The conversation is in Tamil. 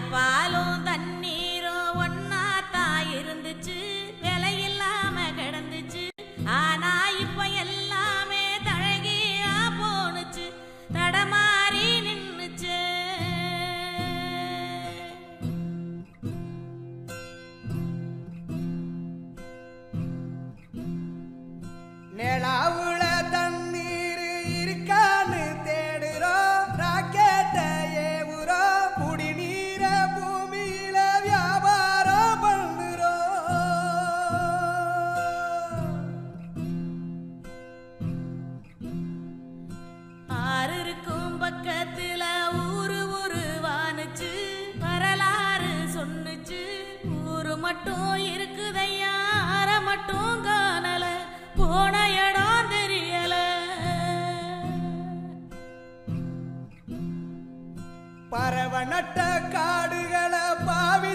தாய்ப்பாலும் தண்ணீரும் ஒன்னா தான் இருந்துச்சு. விலை இல்லாம கிடந்துச்சு. ஆனா இப்ப எல்லாமே தழகியா போனுச்சு தடமாறி நின்னுச்சு. நிலாவு பக்கத்துல ஊரு ஊரு வானுச்சு வரலாறு சொன்னுச்சு. ஊரு மட்டும் இருக்குதையா மட்டும் காணல போன இடம் தெரியல. பறவை நட்ட காடுகளை பாவி